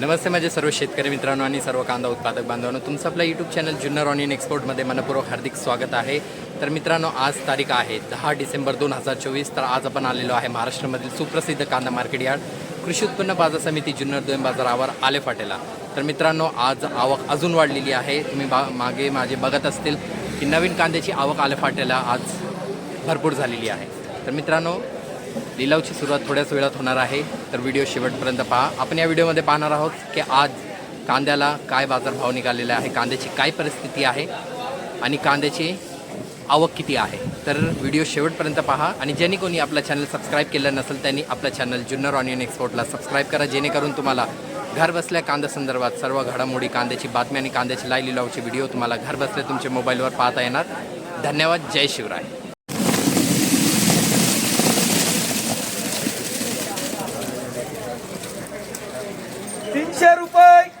नमस्ते माझे सर्व शेतकरी मित्रांनो आणि सर्व कांदा उत्पादक बांधवांनो. तुमचं आपलं यूट्यूब चॅनल जुन्नर ऑनियन एक्सपोर्टमध्ये मनपूर्वक हार्दिक स्वागत आहे. तर मित्रांनो आज तारीख आहे दहा डिसेंबर दोन हजार चोवीस. तर आज आपण आलेलो आहे महाराष्ट्रामधील सुप्रसिद्ध कांदा मार्केट यार्ड कृषी उत्पन्न बाजार समिती जुन्नर दोन बाजारावर आले फाटेला. तर मित्रांनो आज आवक अजून वाढलेली आहे. तुम्ही बा मागे माझे बघत असतील की नवीन कांद्याची आवक आले फाटेला आज भरपूर झालेली आहे. तर मित्रांनो लिलावची सुरुवात थोड्याच वेळात होणार आहे. तर व्हिडिओ शेवटपर्यंत पहा. आपण या व्हिडिओमध्ये पाहणार आहोत की आज कांद्याला काय बाजारभाव निघालेला आहे कांद्याची काय परिस्थिती आहे आणि कांद्याची आवक किती आहे. तर व्हिडिओ शेवटपर्यंत पहा आणि ज्यांनी कोणी आपला चॅनल सबस्क्राईब केलं नसेल त्यांनी आपलं चॅनल जुन्नर ऑनियन एक्सपोर्टला सबस्क्राईब करा. जेणेकरून तुम्हाला घर बसल्या कांदा संदर्भात सर्व घडामोडी कांद्याची बातमी आणि कांद्याची लाय लिलावचे व्हिडिओ तुम्हाला घर बसल्या तुमच्या मोबाईलवर पाहता येणार. धन्यवाद. जय शिवराय तीनशे रुपये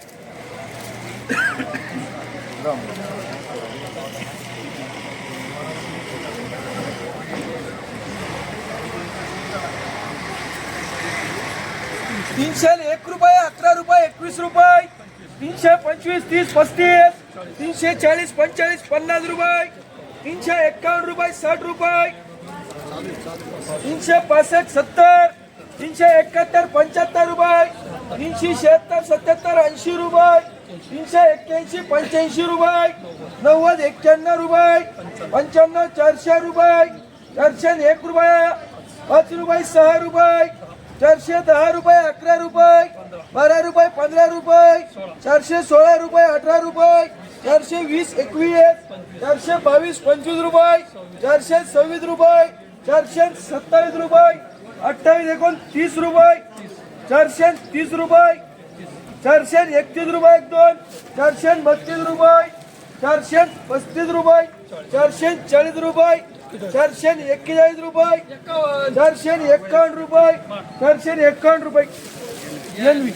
तीनशे एक रुपये अकरा रुपये एकवीस रुपये. तीनशे पंचवीस तीस पस्तीस. तीनशे चाळीस पंचेचाळीस पन्नास रुपये. तीनशे एक्कावन्न रुपये साठ रुपये. तीनशे पासष्ट सत्तर. तीनशे एकाहत्तर पंच्याहत्तर रुपये. तीनशे शहात्तर सत्याहत्तर ऐंशी रुपये. तीनशे एक्क्याऐंशी पंच्याऐंशी रुपये. नव्वद एक्क्याण्णव रुपये. पंच्याण्णव चारशे रुपये. चारशे एक रुपये. पाच रुपये सहा रुपये. चारशे दहा रुपये अकरा रुपये बारा रुपये पंधरा रुपये चारशे सोळा रुपये अठरा रुपये चारशे वीस एकवीस चारशे बावीस पंचवीस रुपये चारशे सव्वीस रुपये चारशे सत्तावीस रुपये अठ्ठावीस एकोणतीस रुपये चारशे तीस रुपये चारशे एकतीस रुपये एक दोन चारशे बत्तीस रुपये चारशे पस्तीस रुपये चारशे चाळीस रुपये चारशे एक्केचाळीस रुपये. चारशे एक्कावन्न रुपये. चारशे एक्कावन्न रुपये. एनवी.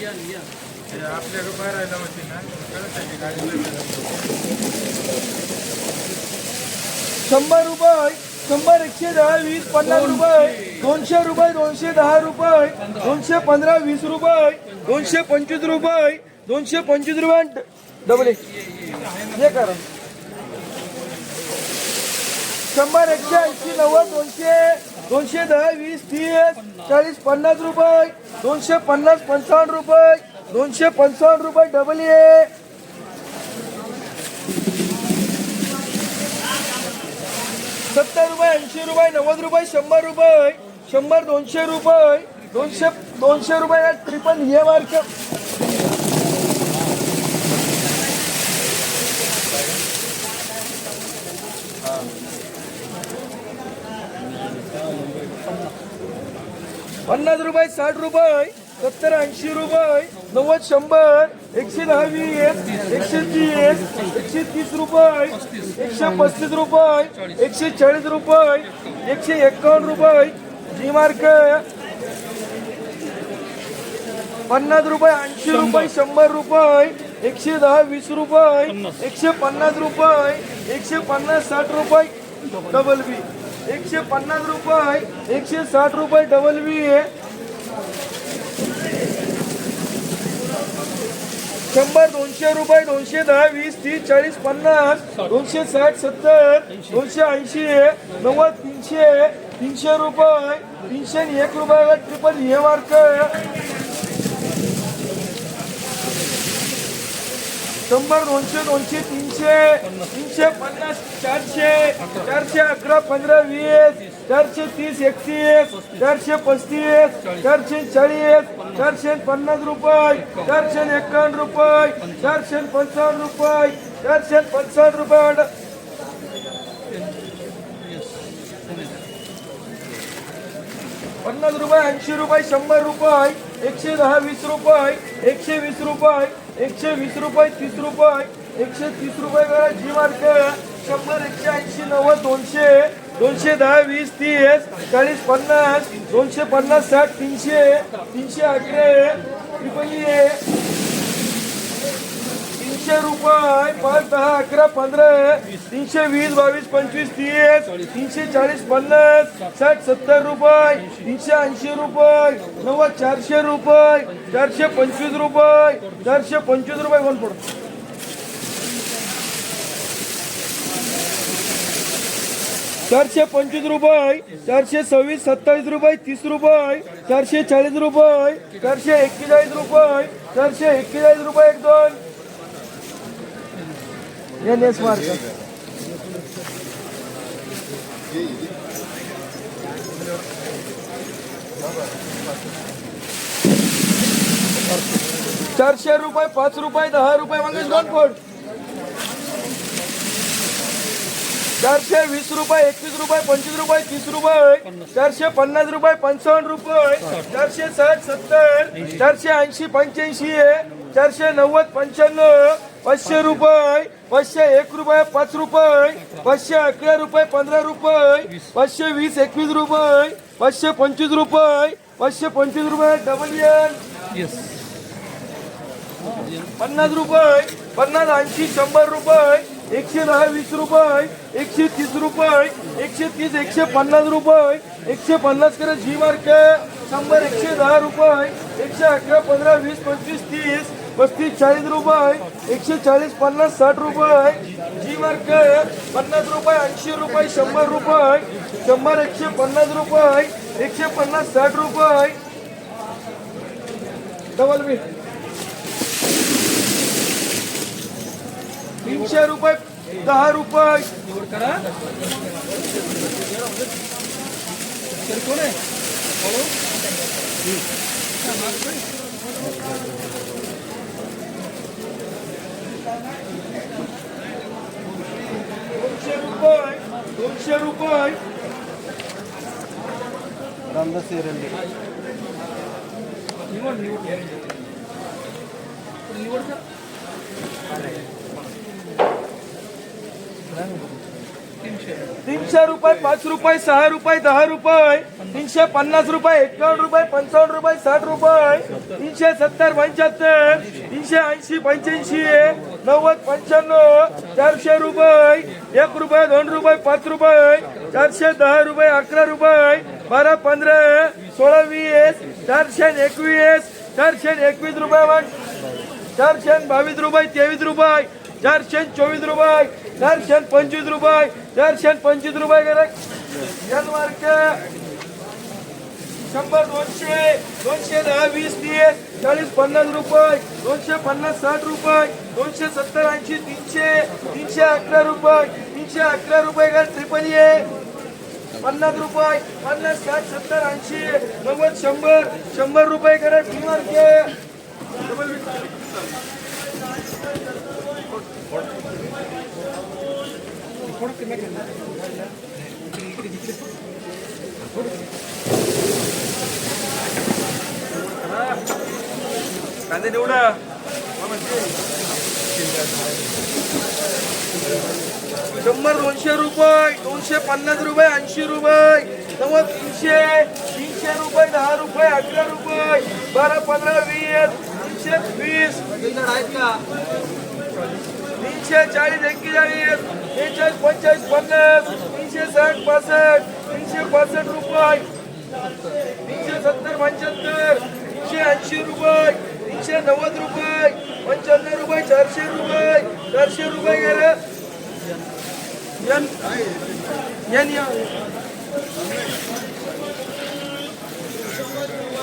शंभर रुपये. शंभर एकशे दहा वीस पन्नास रुपये. दोनशे रुपये दोनशे दहा रुपये. दोनशे पंधरा वीस रुपये. दोनशे पंचवीस रुपये. दोनशे पंचवीस रुपये. डबल हे करा. शंभर एकशे ऐंशी नव्वद दोनशे दोनशे दहा वीस तीस चाळीस पन्नास रुपये दोनशे पन्नास पंचावन्न रुपये दोनशे पंचावन्न रुपये डबल ए सत्तर रुपये ऐंशी रुपये नव्वद रुपये शंभर रुपये शंभर दोनशे रुपये दोनशे दोनशे रुपये ट्रिपल हे मार्क. पन्नास रुपये साठ रुपये सत्तर ऐंशी रुपये नव्वद शंभर एकशे दहा वीस एकशे तीस एकशे तीस रुपये एकशे पस्तीस रुपये एकशे चाळीस रुपये एकशे एक्कावन्न रुपये जी मार्क पन्नास रुपये ऐंशी रुपये शंभर रुपये एकशे दहा वीस रुपये एकशे पन्नास रुपये एकशे पन्नास साठ रुपये डबल बी. एकशे पन्नास रुपये एकशे साठ रुपये डबल बी शंभर दोनशे रुपये दोनशे दहा वीस तीस चाळीस पन्नास दोनशे साठ सत्तर दोनशे ऐंशी नव्वद तीनशे तीनशे रुपये तीनशे एक रुपये ट्रिपल हे मार्क शंभर दोनशे दोनशे तीनशे तीनशे पन्नास चारशे चारशे अकरा पंधरा वीस चारशे तीस एकतीस चारशे पस्तीस चारशे चाळीस चारशे पन्नास रुपये चारशे एक्कावन्न रुपये चारशे पंचावन्न रुपये चारशे पंचावन्न रुपये. पन्नास रुपये ऐंशी रुपये शंभर रुपये एकशे दहा वीस रुपये एकशे वीस रुपये एकशे वीस रुपये तीस रुपये. एकशे तीस रुपये करा जी मार्क शंभर एकशे ऐंशी नव्वद दोनशे दोनशे दहा वीस तीस चाळीस पन्नास दोनशे पन्नास साठ तीनशे तीनशे अकरा तीनशे तीनशे रुपये पाच दहा अकरा पंधरा तीनशे वीस बावीस पंचवीस तीस तीनशे चाळीस पन्नास साठ सत्तर रुपये तीनशे ऐंशी रुपये नव्वद चारशे रुपये चारशे पंचवीस रुपये चारशे पंचवीस रुपये कोण पडतो चारशे पंचवीस रुपये चारशे सव्वीस सत्तावीस रुपये तीस रुपये चारशे चाळीस रुपये चारशे एक्केचाळीस रुपये चारशे एक्केचाळीस रुपये एक दोन. एन एस मार्क चारशे रुपये पाच रुपये दहा रुपये म्हणजे दोन फूट चारशे वीस रुपये एकवीस रुपये पंचवीस रुपये तीस रुपये चारशे पन्नास रुपये पंचावन्न रुपये चारशे साठ सत्तर चारशे ऐंशी पंच्याऐंशी चारशे नव्वद पंच्याण्णव पाचशे रुपये पाचशे एक रुपये पाच रुपये पाचशे अकरा रुपये पंधरा रुपये पाचशे वीस एकवीस रुपये पाचशे पंचवीस रुपये पाचशे पंचवीस रुपये डबल एन पन्नास रुपये पन्नास ऐंशी शंभर रुपये एकशे दहा वीस रुपये एकशे तीस रुपये एकशे तीस एकशे पन्नास रुपये एकशे पन्नास करे जी मार्क शंभर एकशे दहा रुपये एकशे अकरा पंधरा वीस पंचवीस तीस पस्तीस चाळीस रुपये एकशे चाळीस पन्नास साठ रुपये. जी मार्क पन्नास रुपये ऐंशी रुपये शंभर रुपये. शंभर एकशे पन्नास रुपये एकशे पन्नास साठ रुपये. डबल बी तीनशे रुपये दहा रुपये. दोनशे रुपये दोनशे रुपये. रामदास एरंडे तीनशे रुपये पाच रुपये सहा रुपये दहा रुपये तीनशे पन्नास रुपये एकावन्न रुपये पंचावन्न रुपये साठ रुपये तीनशे सत्तर पंच्याहत्तर तीनशे ऐंशी पंच्याऐंशी नव्वद पंच्याण्णव चारशे रुपये एक रुपये दोन रुपये पाच रुपये चारशे दहा रुपये अकरा रुपये बारा पंधरा सोळा वीस चारशे एकवीस चारशे एकवीस रुपये चारशे बावीस रुपये तेवीस रुपये चारशे चोवीस रुपये चारशे पंचवीस रुपये चारशे पंचवीस रुपये गेले yan मार्क शंभर दोनशे दोनशे दहा वीस तीस चाळीस पन्नास रुपये दोनशे पन्नास साठ रुपये दोनशे सत्तर ऐंशी तीनशे तीनशे अकरा रुपये तीनशे अकरा रुपये का ट्रिपल ए. पन्नास रुपये पन्नास साठ सत्तर ऐंशी नव्वद शंभर शंभर रुपये करा टी मार्के. डबल कांदे निवडा शंभर दोनशे रुपये दोनशे पन्नास रुपये ऐंशी रुपये. नव्वद तीनशे तीनशे रुपये दहा रुपये अकरा रुपये. बारा पंधरा वीस तीनशे वीस. तीनशे चाळीस एक्केचाळीस बेचाळीस पंचेचाळीस पन्नास तीनशे साठ पासष्ट तीनशे पासष्ट रुपये. तीनशे सत्तर पंच्याहत्तर तीनशे ऐंशी रुपये. तीनशे नव्वद रुपये. पंच्याण्णव रुपये चारशे रुपये. चारशे रुपये गेले. N N